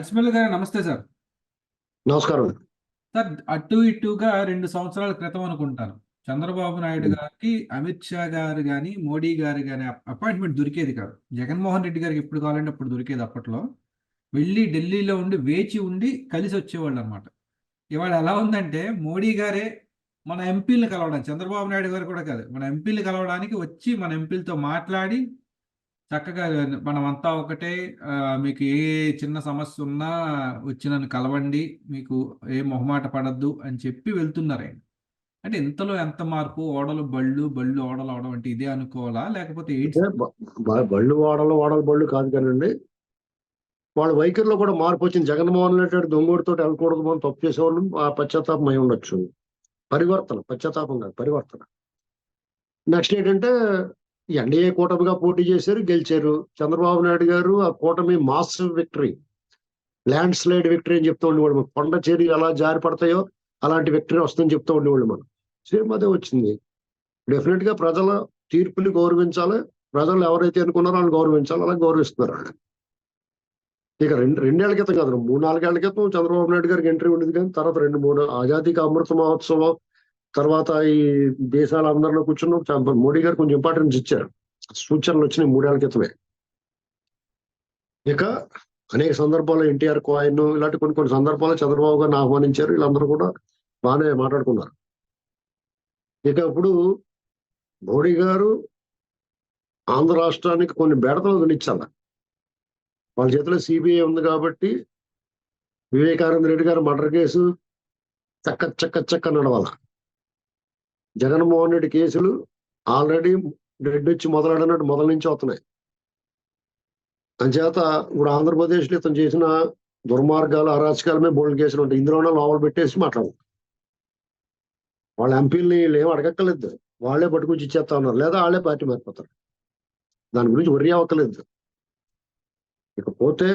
అజ్మల్ గారు నమస్తే సార్. నమస్కారం. సార్ అటు ఇటుగా రెండు సంవత్సరాల క్రితం అనుకుంటాను. చంద్రబాబు నాయుడు గారికి అమిత్ షా గారు కానీ మోడీ గారు కానీ అపాయింట్మెంట్ దొరికేది కాదు. జగన్మోహన్ రెడ్డి గారికి ఎప్పుడు కావాలంటే అప్పుడు దొరికేది అప్పట్లో. వెళ్ళి ఢిల్లీలో ఉండి వేచి ఉండి కలిసి వచ్చేవాళ్ళు అనమాట ఇవాళ ఎలా ఉందంటే మోడీ గారే మన ఎంపీలను కలవడానికి చంద్రబాబు నాయుడు గారు కూడా కాదు మన ఎంపీలు కలవడానికి వచ్చి మన ఎంపీలతో మాట్లాడి చక్కగా మనం అంతా ఒకటే మీకు ఏ చిన్న సమస్య ఉన్నా వచ్చి నన్ను కలవండి మీకు ఏ మొహమాట పడద్దు అని చెప్పి వెళ్తున్నారు ఆయన. అంటే ఇంతలో ఎంత మార్పు? ఓడలు బళ్ళు బళ్ళు ఓడలు అవడం అంటే ఇదే అనుకోవాలా? లేకపోతే బళ్ళు ఓడలు ఓడలు బళ్ళు కాదు కానండి. వాళ్ళ వైఖరిలో కూడా మార్పు వచ్చింది. జగన్మోహన్ రెడ్డి దొంగోడితో వెళ్ళకూడదు మనం తప్పు చేసేవాళ్ళు. ఆ పశ్చాత్తాపం అయి ఉండొచ్చు. పరివర్తన పశ్చాత్తాపం కాదు పరివర్తన. నెక్స్ట్ ఏంటంటే ఎన్డీఏ కూటమిగా పోటీ చేశారు గెలిచారు. చంద్రబాబు నాయుడు గారు ఆ కూటమి mass victory landslide victory అని చెప్తూ ఉండేవాళ్ళు మనం. కొండ చేరి ఎలా జారి పడతాయో అలాంటి విక్టరీ వస్తుందని చెప్తూ ఉండేవాళ్ళు మనం. సేమ్ అదే వచ్చింది. డెఫినెట్గా ప్రజల తీర్పుని గౌరవించాలి. ప్రజలు ఎవరైతే అనుకున్నారో వాళ్ళని గౌరవించాలి అలా గౌరవిస్తున్నారు వాళ్ళు ఇక రెండు రెండేళ్ళ క్రితం కాదు మూడు నాలుగేళ్ళ క్రితం చంద్రబాబు నాయుడు గారికి ఎంట్రీ ఉండేది కానీ తర్వాత రెండు మూడు ఆజాదీకి అమృత మహోత్సవం తర్వాత ఈ దేశాలందరిలో కూర్చున్న చ- మోడీ గారు కొంచెం ఇంపార్టెన్స్ ఇచ్చారు. సూచనలు వచ్చినాయి మూడేళ్ళ క్రితమే. ఇక అనేక సందర్భాల్లో ఎన్టీఆర్ కాయిన్ ఇలాంటి కొన్ని కొన్ని సందర్భాల్లో చంద్రబాబు గారిని ఆహ్వానించారు. వీళ్ళందరూ కూడా బాగానే మాట్లాడుకున్నారు. ఇక ఇప్పుడు మోడీ గారు ఆంధ్ర రాష్ట్రానికి కొన్ని బెడతలు వదిలించాల. వాళ్ళ చేతిలో సిబిఐ ఉంది కాబట్టి వివేకానంద రెడ్డి గారు మర్డర్ కేసు చక్క చక్క చక్క నడవాల. జగన్మోహన్ రెడ్డి కేసులు ఆల్రెడీ రెడ్డి వచ్చి మొదలడినట్టు మొదల నుంచి వస్తున్నాయి. అంచేత ఇప్పుడు ఆంధ్రప్రదేశ్లో ఇతను చేసిన దుర్మార్గాలు అరాచకాలమే బోల్డ్ కేసులు ఉంటాయి. ఇందులోనే లోపల పెట్టేసి మాట్లాడు. వాళ్ళ ఎంపీలని వీళ్ళు ఏం అడగక్కర్లేదు. వాళ్ళే పట్టుకొచ్చి ఇచ్చేస్తా ఉన్నారు. లేదా వాళ్ళే పార్టీ మారిపోతారు. దాని గురించి వర్రీ అవ్వక్కర్లేదు. ఇకపోతే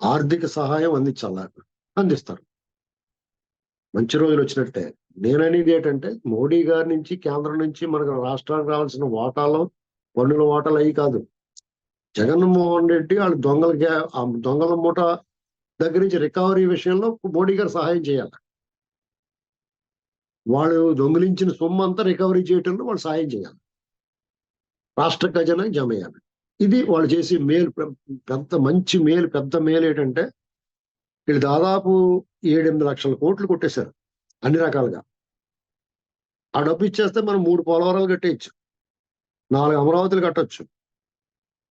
ఆర్థిక సహాయం అందించాలి. అందిస్తారు. మంచి రోజులు వచ్చినట్టే. నేననేది ఏంటంటే మోడీ గారి నుంచి కేంద్రం నుంచి మనకు రాష్ట్రానికి రావాల్సిన వాటాలు పన్నుల వాటాలు అవి కాదు. జగన్మోహన్ రెడ్డి వాళ్ళు దొంగలకి ఆ దొంగల మూట దగ్గర నుంచి రికవరీ విషయంలో మోడీ గారు సహాయం చేయాలి. వాళ్ళు దొంగిలించిన సొమ్ము అంతా రికవరీ చేయటంలో వాళ్ళు సహాయం చేయాలి. రాష్ట్ర ఖజానా జమ ఇది వాళ్ళు చేసే మేలు పెద్ద మంచి మేలు పెద్ద మేలు ఏంటంటే వీళ్ళు దాదాపు ఏడెనిమిది లక్షల కోట్లు కొట్టేశారు అన్ని రకాలుగా. ఆ డబ్బు ఇచ్చేస్తే మనం మూడు పోలవరాలు కట్టేయచ్చు నాలుగు అమరావతులు కట్టొచ్చు.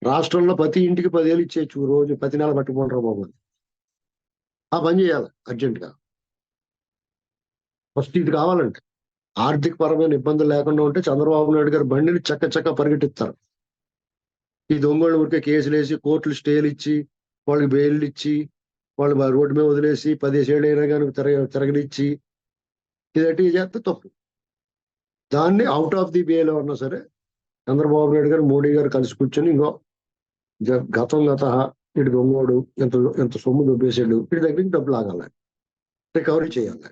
రాష్ట్రంలో ప్రతి ఇంటికి పదేళ్ళు ఇచ్చేయచ్చు రోజు ప్రతి నెల పట్టుకుంటారు బాబు ఆ పని చేయాలి అర్జెంటుగా. ఫస్ట్ ఇది కావాలంటే. ఆర్థిక పరమైన ఇబ్బందులు లేకుండా ఉంటే చంద్రబాబు నాయుడు గారు బండిని చక్క చక్క పరిగెట్టిస్తారు ఈ దొంగలు ఊరికే కేసులు వేసి కోర్టులు స్టేలు ఇచ్చి వాళ్ళకి బెయిల్ ఇచ్చి వాళ్ళు రోడ్డు మీద వదిలేసి పదిహేడు అయినా కానీ తిరగ తిరగనిచ్చి ఇదంటే ఇది చేస్తే తప్పు. దాన్ని అవుట్ ఆఫ్ ది వేలో ఉన్నా సరే చంద్రబాబు నాయుడు గారు మోడీ గారు కలిసి కూర్చొని ఇంకో గతం గత ఇటు దొంగోడు ఎంత ఎంత సొమ్ము దొబ్బేసాడు ఇటు దగ్గర నుంచి డబ్బులు ఆగాలి. రికవరీ చేయాలి.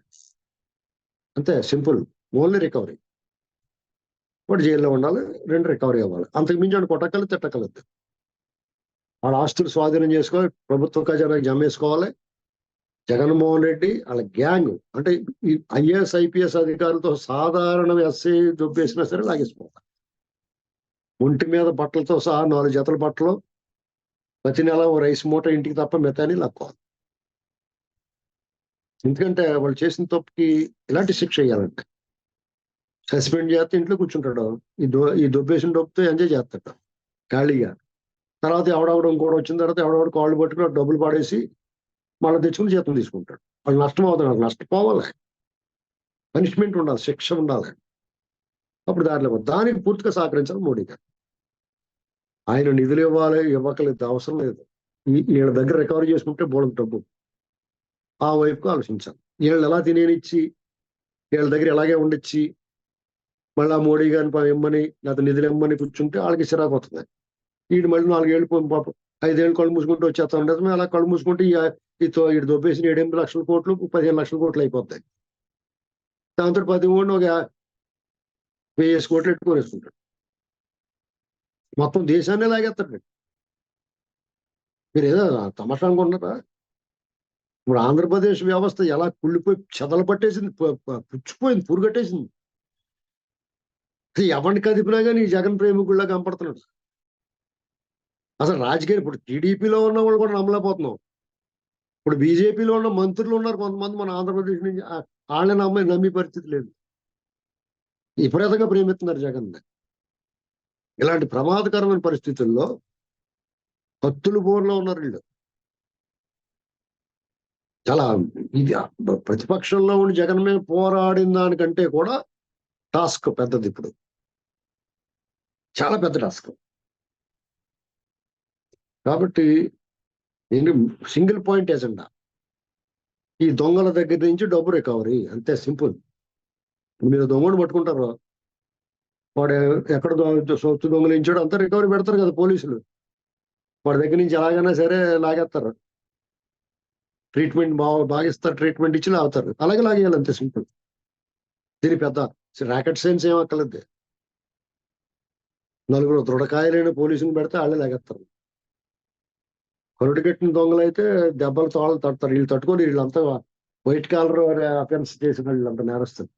అంతే సింపుల్. ఓన్లీ రికవరీ వాడు జైల్లో ఉండాలి రెండు రికవరీ అవ్వాలి. అంతకు మించి వాడు కొట్టకలు తిట్టకలద్దు వాళ్ళ ఆస్తులు స్వాధీనం చేసుకోవాలి ప్రభుత్వ ఖజానాకి జమ వేసుకోవాలి జగన్మోహన్ రెడ్డి వాళ్ళ గ్యాంగ్ అంటే ఈ ఐఏఎస్ ఐపీఎస్ అధికారులతో సాధారణ ఎస్ఐ దొబ్బేసినా సరే లాగేసుకోవాలి. ఒంటి మీద బట్టలతో సహా నాలుగు జతల బట్టలు ప్రతి నెల ఓ రైస్ మూట ఇంటికి తప్ప మిగతాని లాక్కోవాలి. ఎందుకంటే వాళ్ళు చేసిన తప్పుకి ఇలాంటి శిక్ష వేయాలంటే సస్పెండ్ చేస్తే ఇంట్లో కూర్చుంటాడు. ఈ దొ ఈ దొబ్బేసిన డబ్బుతో ఎంజాయ్ చేస్తాడు. ఖాళీగా. తర్వాత ఎవడవడం కూడా వచ్చిన తర్వాత ఎవడెవడు కాళ్ళు పట్టుకుని డబ్బులు పాడేసి మళ్ళీ తెచ్చుకుని జీతం తీసుకుంటాడు. వాళ్ళు నష్టం అవుతాడు వాళ్ళు నష్టపోవాలి పనిష్మెంట్ ఉండాలి శిక్ష ఉండాలి. అప్పుడు దారిలో దానికి పూర్తిగా సహకరించాలి మోడీ గారు. ఆయన నిధులు ఇవ్వాలి ఇవ్వకలేదు అవసరం లేదు. ఈ- వీళ్ళ దగ్గర రికవరీ చేసుకుంటే బోళం డబ్బు. ఆ వైపుకు ఆలోచించాలి. వీళ్ళు ఎలా తినేనిచ్చి వీళ్ళ దగ్గర ఎలాగే ఉండిచ్చి మళ్ళా మోడీ గారిని ఇమ్మని లేకపోతే నిధులు ఇమ్మని కూర్చుంటే వాళ్ళకి చిరాకు వస్తుంది. వీడు మళ్ళీ నాలుగేళ్ళు పాపం ఐదేళ్ళు కళ్ళు మూసుకుంటూ వచ్చేస్తా ఉండదు అలా కళ్ళు మూసుకుంటే ఈ దొబ్బేసిన ఏడెనిమిది లక్షల కోట్లు పదిహేను లక్షల కోట్లు అయిపోతాయి. దాంతో పది మూడు ఒక వెయ్యేసి కోట్లు ఎట్టుకోరేసుకుంటాడు మొత్తం దేశాన్ని లాగేస్తాడు మీరు ఏదో తమాషా అనుకుంటున్నారా? ఇప్పుడు ఆంధ్రప్రదేశ్ వ్యవస్థ ఎలా కుళ్ళిపోయి చెదలు పట్టేసింది పుచ్చిపోయింది పురుగట్టేసింది. ఎవరిని కదిపినా కానీ జగన్ ప్రేమికుల్లా కనపడుతున్నాడు. అసలు రాజకీయ ఇప్పుడు టీడీపీలో ఉన్న వాళ్ళు కూడా నమ్మలేకపోతున్నాం. ఇప్పుడు బీజేపీలో ఉన్న మంత్రులు ఉన్నారు కొంతమంది మన ఆంధ్రప్రదేశ్ నుంచి వాళ్ళని నమ్మే నమ్మే పరిస్థితి లేదు. విపరీతంగా ప్రేమిస్తున్నారు జగన్. ఇలాంటి ప్రమాదకరమైన పరిస్థితుల్లో కత్తులు బోర్లో ఉన్నారు వీళ్ళు. చాలా ఇది ప్రతిపక్షంలో ఉండి జగన్ మీద పోరాడిన దానికంటే కూడా టాస్క్ పెద్దది ఇప్పుడు. చాలా పెద్ద టాస్క్. కాబట్టి నేను సింగిల్ పాయింట్ ఎజెండా ఈ దొంగల దగ్గర నుంచి డబ్బు రికవరీ అంతే సింపుల్. మీరు దొంగను పట్టుకుంటారు. వాడు ఎక్కడ సొత్తు దొంగలించాడు అంతా రికవరీ పెడతారు కదా పోలీసులు. వాడి దగ్గర నుంచి ఎలాగైనా సరే లాగేస్తారు. ట్రీట్మెంట్ బాగా బాగా ఇస్తారు ట్రీట్మెంట్ ఇచ్చి లాగుతారు. అలాగే లాగేయాలి అంతే సింపుల్. దీని పెద్ద రాకెట్ సైన్స్ ఏం అక్కర్లేదు. నలుగురు దృఢకాయలైన పోలీసులు పెడితే వాళ్ళే లాగేస్తారు. కరుడు కట్టిన దొంగలు అయితే దెబ్బలు తోళ్ళు తడతారు. వీళ్ళు తట్టుకొని వీళ్ళంతా వైట్ కాలర్ అఫెన్స్ చేసిన వీళ్ళంతా నేరస్తారు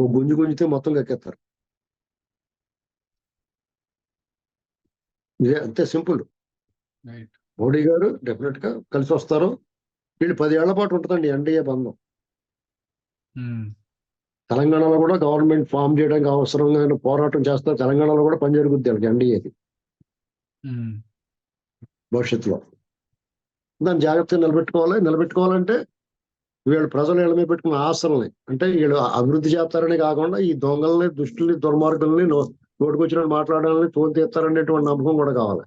ఓ గుంజు గుంజితే మొత్తం కక్కేస్తారు. ఇదే అంతే సింపుల్. మోడీ గారు డెఫినెట్గా కలిసి వస్తారు. వీళ్ళు పది ఏళ్ళ పాటు ఉంటుందండి ఎన్డీఏ బంధం. తెలంగాణలో కూడా గవర్నమెంట్ ఫామ్ చేయడానికి అవసరమైన పోరాటం చేస్తారు. తెలంగాణలో కూడా పని జరుగుద్ది వాళ్ళకి ఎన్డీఏకి. భవిష్యత్తులో. దాన్ని జాగ్రత్తగా నిలబెట్టుకోవాలి. నిలబెట్టుకోవాలంటే వీళ్ళు ప్రజలు వీళ్ళ మీద పెట్టుకున్న ఆశల్ని అంటే వీళ్ళు అభివృద్ధి చేస్తారని కాకుండా ఈ దొంగల్ని దుష్టుల్ని దుర్మార్గుల్ని నోటికొచ్చిన మాట్లాడాలని తోలు తీస్తారనేటువంటి నమ్మకం కూడా కావాలి.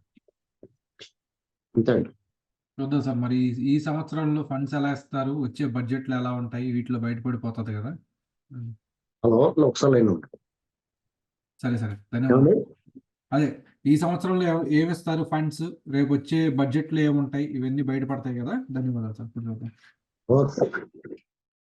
అంతే అండి. చూద్దాం సార్ మరి ఈ- సంవత్సరంలో ఫండ్స్ ఎలా ఇస్తారు? వచ్చే బడ్జెట్లు ఎలా ఉంటాయి? వీటిలో బయటపడిపోతుంది కదా. హలో ఒకసారి సరే సరే. ధన్యవాదాలు. అదే ఈ సంవత్సరంలో ఏమి ఇస్తారు ఫండ్స్? రేపు వచ్చే బడ్జెట్లు ఏముంటాయి? ఇవన్నీ బయటపడతాయి కదా? ధన్యవాదాలు సార్. ఇప్పుడు చూద్దాం ఓకే.